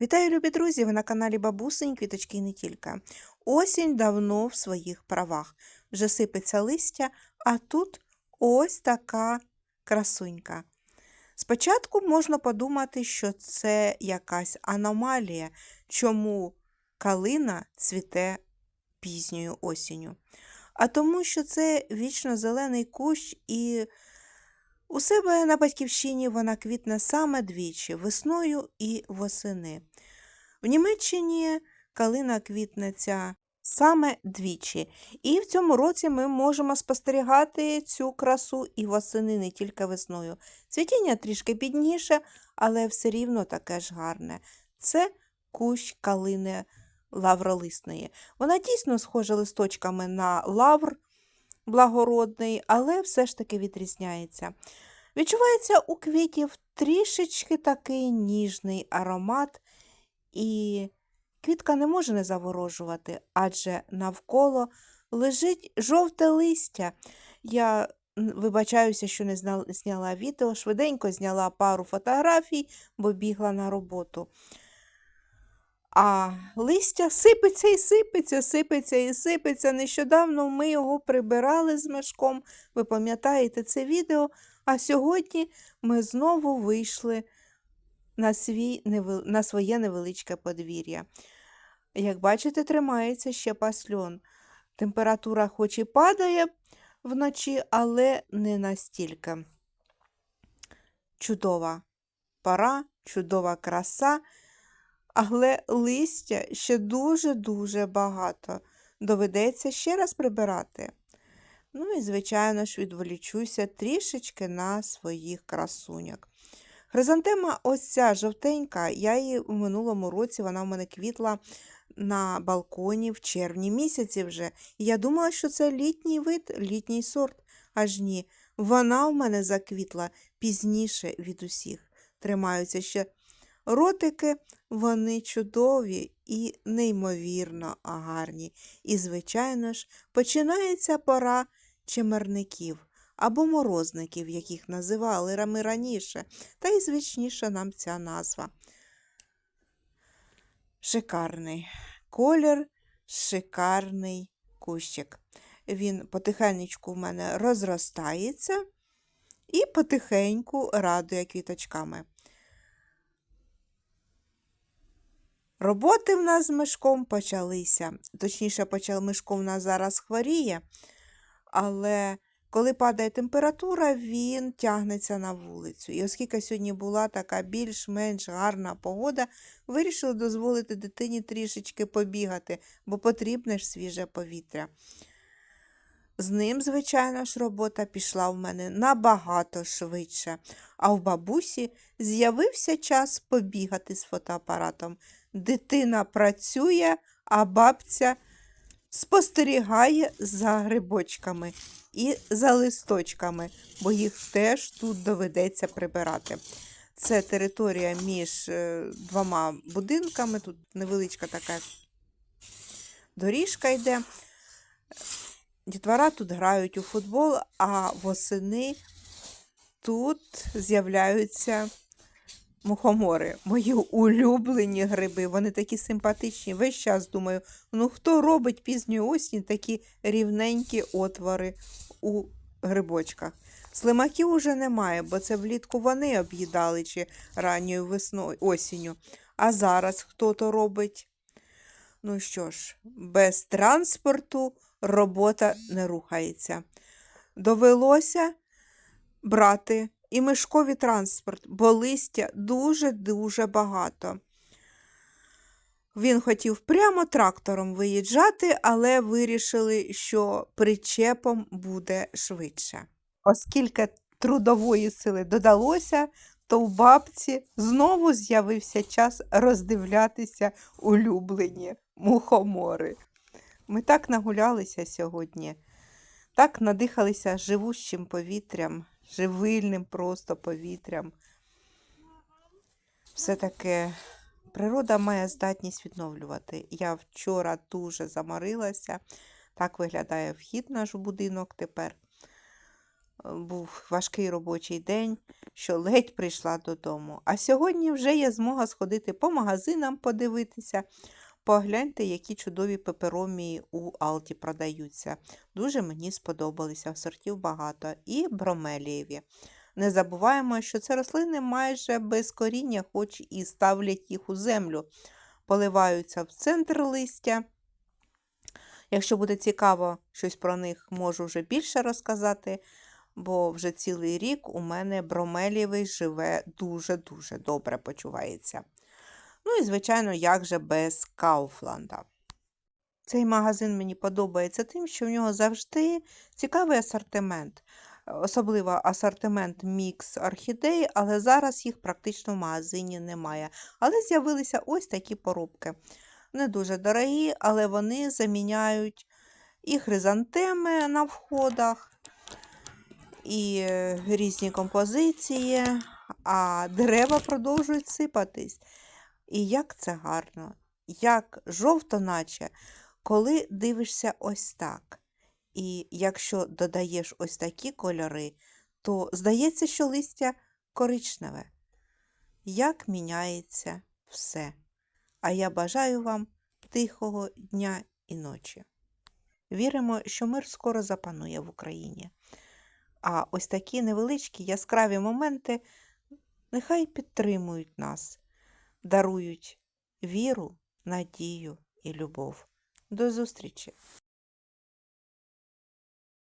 Вітаю, любі друзі! Ви на каналі Бабусень Квіточки і не тільки. Осінь давно в своїх правах. Вже сипеться листя, а тут ось така красунька. Спочатку можна подумати, що це якась аномалія, чому калина цвіте пізньою осінню. А тому, що це вічно зелений кущ і у себе на батьківщині вона квітне саме двічі весною і восени. В Німеччині калина квітнеться саме двічі. І в цьому році ми можемо спостерігати цю красу і восени, не тільки весною. Цвітіння трішки підніше, але все рівно таке ж гарне. Це кущ калини лавролисної. Вона дійсно схожа листочками на лавр благородний, але все ж таки відрізняється. Відчувається у квітів трішечки такий ніжний аромат, і квітка не може не заворожувати, адже навколо лежить жовте листя. Я вибачаюся, що не зняла відео, швиденько зняла пару фотографій, бо бігла на роботу. А листя сипеться і сипеться, сипеться і сипеться. Нещодавно ми його прибирали з мешком. Ви пам'ятаєте це відео? А сьогодні ми знову вийшли на, свій, на своє невеличке подвір'я. Як бачите, тримається ще пасльон. Температура хоч і падає вночі, але не настільки. Чудова пора, чудова краса, але листя ще дуже-дуже багато. Доведеться ще раз прибирати. Ну і, звичайно ж, відволічуся трішечки на своїх красуняк. Хризантема ось ця жовтенька, я її у минулому році, вона в мене квітла на балконі в червні місяці вже. І я думала, що це літній вид, літній сорт. Аж ні. Вона в мене заквітла пізніше від усіх. Тримаються ще ротики, вони чудові і неймовірно гарні. І, звичайно ж, починається пора чимерників або морозників, яких називали рами раніше, та й звичніша нам ця назва. Шикарний колір, шикарний кущик. Він потихеньку в мене розростається і потихеньку радує квіточками. Роботи в нас з мишком почалися. Точніше, почав мишко в нас зараз хворіє, але коли падає температура, він тягнеться на вулицю. І оскільки сьогодні була така більш-менш гарна погода, вирішили дозволити дитині трішечки побігати, бо потрібне ж свіже повітря. З ним, звичайно ж, робота пішла в мене набагато швидше, а в бабусі з'явився час побігати з фотоапаратом. Дитина працює, а бабця спостерігає за грибочками і за листочками, бо їх теж тут доведеться прибирати. Це територія між е, двома будинками, тут невеличка така доріжка йде. Дітвора тут грають у футбол, а восени тут з'являються мухомори. Мої улюблені гриби. Вони такі симпатичні. Весь час думаю, ну хто робить пізньої осінь такі рівненькі отвори у грибочках. Слимаків уже немає, бо це влітку вони об'їдали чи ранньою весною, осінню. А зараз хто то робить? Ну що ж, без транспорту робота не рухається. Довелося брати і мишковий транспорт, бо листя дуже-дуже багато. Він хотів прямо трактором виїжджати, але вирішили, що причепом буде швидше. Оскільки трудової сили додалося, то в бабці знову з'явився час роздивлятися улюблені мухомори. Ми так нагулялися сьогодні, так надихалися живущим повітрям, живильним просто повітрям. Все-таки природа має здатність відновлювати. Я вчора дуже заморилася. Так виглядає вхід в наш будинок тепер. був важкий робочий день, що ледь прийшла додому. А сьогодні вже є змога сходити по магазинам, подивитися. Погляньте, які чудові пеперомії у Алті продаються. Дуже мені сподобалися, сортів багато. І бромелієві. Не забуваємо, що це рослини майже без коріння, хоч і ставлять їх у землю. Поливаються в центр листя. Якщо буде цікаво щось про них, можу вже більше розказати, бо вже цілий рік у мене бромелєвий живе дуже-дуже добре почувається. Ну і, звичайно, як же без Кауфланда. Цей магазин мені подобається тим, що в нього завжди цікавий асортимент. Особливо асортимент мікс орхідей, але зараз їх практично в магазині немає. Але з'явилися ось такі поробки. Не дуже дорогі, але вони заміняють і хризантеми на входах, і е, різні композиції, а дерева продовжують сипатись. І як це гарно, як жовто, наче, коли дивишся ось так. І якщо додаєш ось такі кольори, то здається, що листя коричневе. Як міняється все. А я бажаю вам тихого дня і ночі. Віримо, що мир скоро запанує в Україні. А ось такі невеличкі яскраві моменти нехай підтримують нас, дарують віру, надію і любов. До зустрічі!